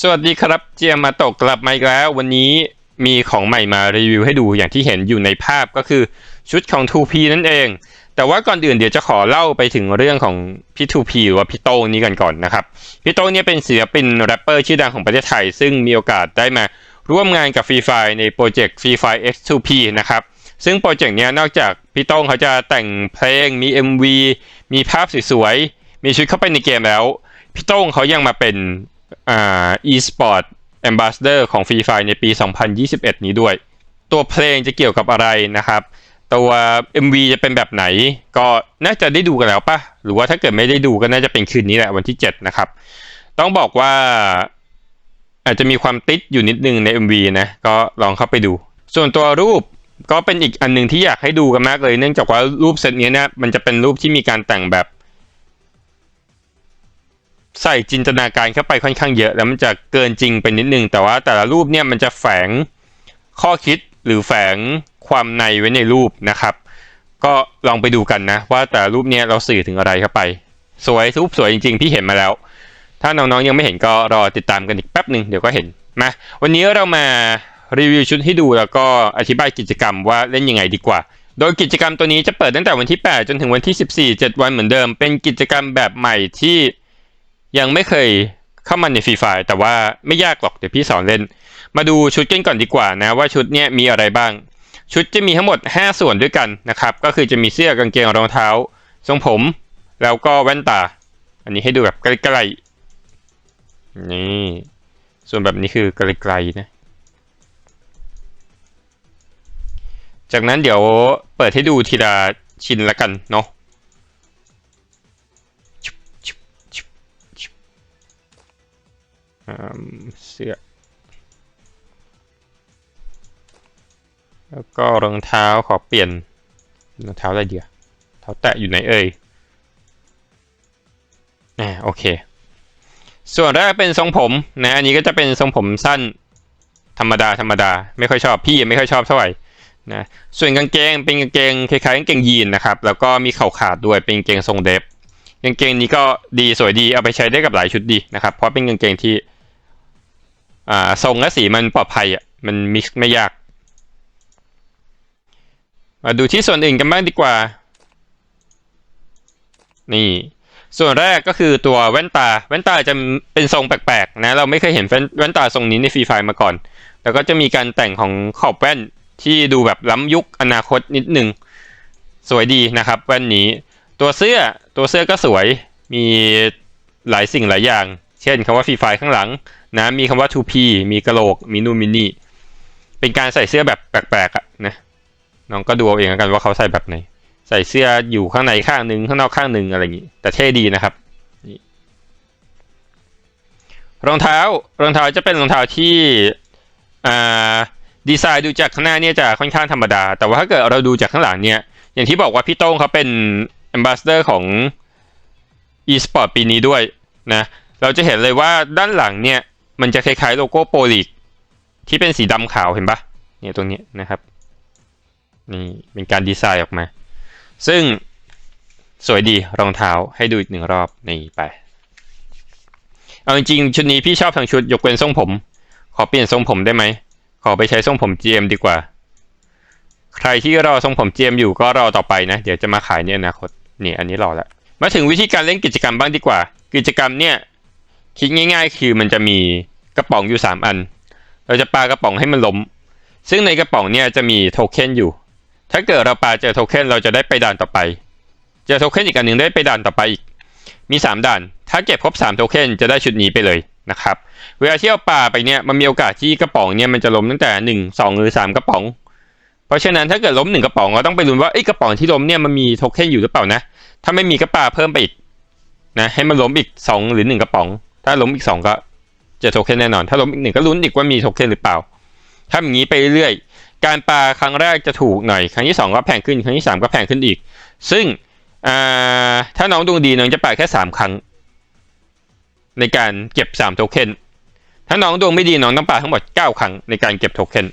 สวัสดีครับเจียมาตกกลับมาอีกแล้ว วันนี้มีของใหม่มารีวิวให้ดูอย่างที่เห็นอยู่ในภาพก็คือชุดของ 2P นั่นเอง แต่ว่าก่อนอื่นเดี๋ยวจะขอเล่าไปถึงเรื่องของพี่ 2P หรือว่าพี่โต้งนี้กันก่อนนะครับ พี่โต้งเนี่ยเป็นศิลปินแรปเปอร์ชื่อดังของประเทศไทย ซึ่งมีโอกาสได้มาร่วมงานกับ Free Fire ในโปรเจกต์ Free Fire X2P นะครับ ซึ่งโปรเจกต์นี้นอกจาก พี่โต้งเขาจะแต่งเพลงมี MV มีภาพสวยๆ มีชุดเข้าไปในเกมแล้ว พี่โต้งเขายังมาเป็นอ่า e-sport ambassador ของ Free Fire ในปี 2021 นี้ด้วย ตัวเพลงจะเกี่ยวกับอะไรนะครับ ตัว MV จะเป็นแบบไหน ก็น่าจะได้ดูกันแล้วปะหรือว่าถ้าเกิดไม่ได้ดูก็น่าจะเป็นคืนนี้แหละวันที่ 7 นะครับ ต้องบอกว่าอาจจะมีความติดอยู่นิดนึงใน MV นะ ก็ลองเข้าไปดู ส่วนตัวรูป ก็เป็นอีกอันหนึ่งที่อยากให้ดูกันมากเลย เนื่องจากว่ารูปเซตนี้เนี่ยมันจะเป็นรูปที่มีการแต่งแบบ ใส่จินตนาการเข้าไปค่อนข้างเยอะ แล้วมันจะเกินจริงไปนิดนึง แต่ว่าแต่ละรูปเนี่ยมันจะแฝงข้อคิดหรือแฝงความในไว้ในรูปนะครับ ก็ลองไปดูกันนะ ว่าแต่รูปเนี่ยเราสื่อถึงอะไรเข้าไป สวยรูปสวยจริงๆ พี่เห็นมาแล้ว ถ้าน้องๆยังไม่เห็นก็รอติดตามกันอีกแป๊บหนึ่งเดี๋ยวก็เห็นมาวันนี้เรามา รีวิวชุดให้ดูแล้วก็อธิบายกิจกรรมว่าเล่นยังไงดีกว่า โดยกิจกรรมตัวนี้จะเปิดตั้งแต่วันที่ 8 จนถึงวันที่ 14 7 วันเหมือนเดิม เป็นกิจกรรมแบบใหม่ที่ยังไม่เคยเข้ามาในฟรีไฟแต่ว่าไม่ยากหรอกเดี๋ยวพี่สอนเล่น มาดูชุดกันก่อนดีกว่านะว่าชุดเนี้ยมีอะไรบ้าง ชุดจะมีทั้งหมด 5 ส่วนด้วยกันนะครับ ก็คือจะมีเสื้อกางเกงรองเท้า ทรงผม แล้วก็แว่นตา อันนี้ให้ดูแบบใกล้ๆนี่ส่วนแบบนี้คือไกลๆนะ จากนั้นเดี๋ยวเปิดให้ดูทีละชิ้นละกันเนาะเสื้อแล้วก็รองเท้าขอเปลี่ยนรองเท้าอะไรเดียวเท้าแตะอยู่ไหนเอ่ยอ่าโอเค ส่วนแรกเป็นทรงผมนะอันนี้ก็จะเป็นทรงผมสั้นธรรมดาธรรมดา ไม่ค่อยชอบพี่ไม่ค่อยชอบเท่าไหร่ นะส่วนกางเกงเป็นกางเกงคล้ายๆกางเกงยีนนะครับ แล้วก็มีเข่าขาดด้วยเป็นกางเกงทรงเดฟกางเกงนี้ก็ดีสวยดีเอาไปใช้ได้กับหลายชุดดีนะครับ เพราะเป็นกางเกงที่อ่าทรงและสีมันปลอดภัยอะมันมิกซ์ไม่ยาก มาดูที่ส่วนอื่นกันบ้างดีกว่า นี่ส่วนแรกก็คือตัวแว่นตา แว่นตาจะเป็นทรงแปลกๆนะ เราไม่เคยเห็นแว่นตาทรงนี้ในฟรีไฟมาก่อน แล้วก็จะมีการแต่งของขอบแว่น ที่ดูแบบล้ำยุคอนาคตนิดหนึ่งสวยดีนะครับแว่นนี้ตัวเสื้อตัวเสื้อก็สวยมีหลายสิ่งหลายอย่าง เช่นคำว่าฟรีไฟข้างหลังนะมีคำว่า 2P มีกระโหลก มีนูนมินี่เป็นการใส่เสื้อแบบแปลกๆอะนะน้องก็ดูเอาเองกันว่าเขาใส่แบบไหน ใส่เสื้ออยู่ข้างในข้างหนึ่งข้างนอกข้างหนึ่งอะไรอย่างนี้ แต่เท่ดีนะครับนี่รองเท้ารองเท้าจะเป็นรองเท้าที่อ่า ดีไซน์ดูจากข้างหน้าเนี่ยจะค่อนข้างธรรมดา แต่ว่าถ้าเกิดเราดูจากข้างหลังเนี่ย อย่างที่บอกว่าพี่โต้งเขาเป็น ambassador ของ e-sport ปีนี้ด้วยนะ เราจะเห็นเลยว่าด้านหลังเนี่ย มันจะคล้ายๆโลโก้โปรลีกที่เป็นสีดำขาวเห็นปะเนี่ยตรงนี้นะครับ นี่เป็นการดีไซน์ออกมา ซึ่งสวยดีรองเท้าให้ดูอีกหนึ่งรอบนี่ไป เอาจริงๆชุดนี้พี่ชอบทั้งชุดยกเว้นทรงผม ขอเปลี่ยนทรงผมได้ไหม ขอไปใช้ทรงผม GM ดีกว่า ใครที่รอทรงผม GM อยู่ก็รอต่อไปนะ เดี๋ยวจะมาขายในอนาคตนี่อันนี้รอแล้วมาถึงวิธีการเล่นกิจกรรมบ้างดีกว่า กิจกรรมเนี่ยคิดง่าย ๆ คือมันจะมีกระป๋องอยู่สามอัน เราจะปากระป๋องให้มันล้ม ซึ่งในกระป๋องเนี่ยจะมีโทเค็นอยู่ ถ้าเกิดเราปาเจอโทเค็นเราจะได้ไปด่านต่อไป เจอโทเค็นอีกอันหนึ่งได้ไปด่านต่อไปอีก มี 3 ด่าน ถ้าเก็บครบ3โทเค็นจะได้ชุดนี้ไปเลย นะครับเวลาเที่เราปาไปเนี่ยมันมีโอกาสที่กระป๋องเนี่ยมันจะล้มตั้งแต่ 1 2 หรือ 3 กระป๋อง เพราะฉะนั้นถ้าเกิดล้มหนึ่งกระป๋องเราต้องไปลุ้นว่าไอ้กระป๋องที่ล้มเนี่ยมันมีโทเค็นอยู่หรือเปล่านะ ถ้าไม่มีก็ปาเพิ่มไปอีกนะให้มันล้มอีก 2 หรือ 1 กระป๋อง ถ้าล้มอีก 2 ก็จอโทเค็นแน่นอน ถ้าล้มอีกหนึ่งก็ลุ้นอีกว่ามีโทเค็นหรือเปล่าทำอย่างนี้ไปเรื่อยๆการปลาครั้งแรกจะถูกหน่อยครั้งที่ 2 ก็แพงขึ้นครั้งที่ 3 ก็แพงขึ้นอีก ซึ่งถ้าน้องดวงดีน้องจะปาแค่ 3 ครั้ง ในการเก็บ 3 โทเค็น ถ้าน้องดวงไม่ดีน้องต้องปาทั้งหมด 9 ครั้งในการเก็บโทเค็น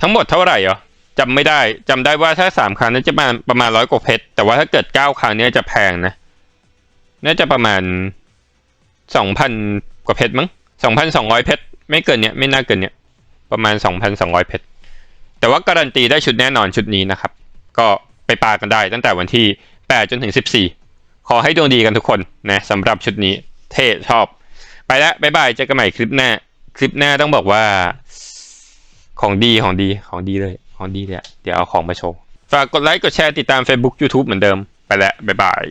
ทั้งหมดเท่าไหร่เหรอจำไม่ได้จำได้ว่าถ้าสามครั้งนั้นจะมาประมาณร้อยกว่าเพชร แต่ว่าถ้าเกิดเก้าครั้งเนี้จะแพงนะ น่าจะประมาณสองพันกว่าเพชรมั้งสองพันสองร้อยเพชร ไม่เกินเนี้ยไม่น่าเกินเนี้ยประมาณสองพันสองร้อยเพชร แต่ว่าการันตีได้ชุดแน่นอนชุดนี้นะครับ ก็ไปปากันได้ตั้งแต่วันที่แปดจนถึงสิบสี่ ขอให้ดวงดีกันทุกคนนะสำหรับชุดนี้เท่ชอบ ไปแล้วบ๊ายบายเจอกันใหม่คลิปหน้า คลิปหน้าต้องบอกว่า ของดีของดีของดีเลย ของดีเลยอะเดี๋ยวเอาของมาโชว์ ฝากกดไลค์กดแชร์ติดตาม Facebook YouTube เหมือนเดิม ไปแล้วบ๊ายบาย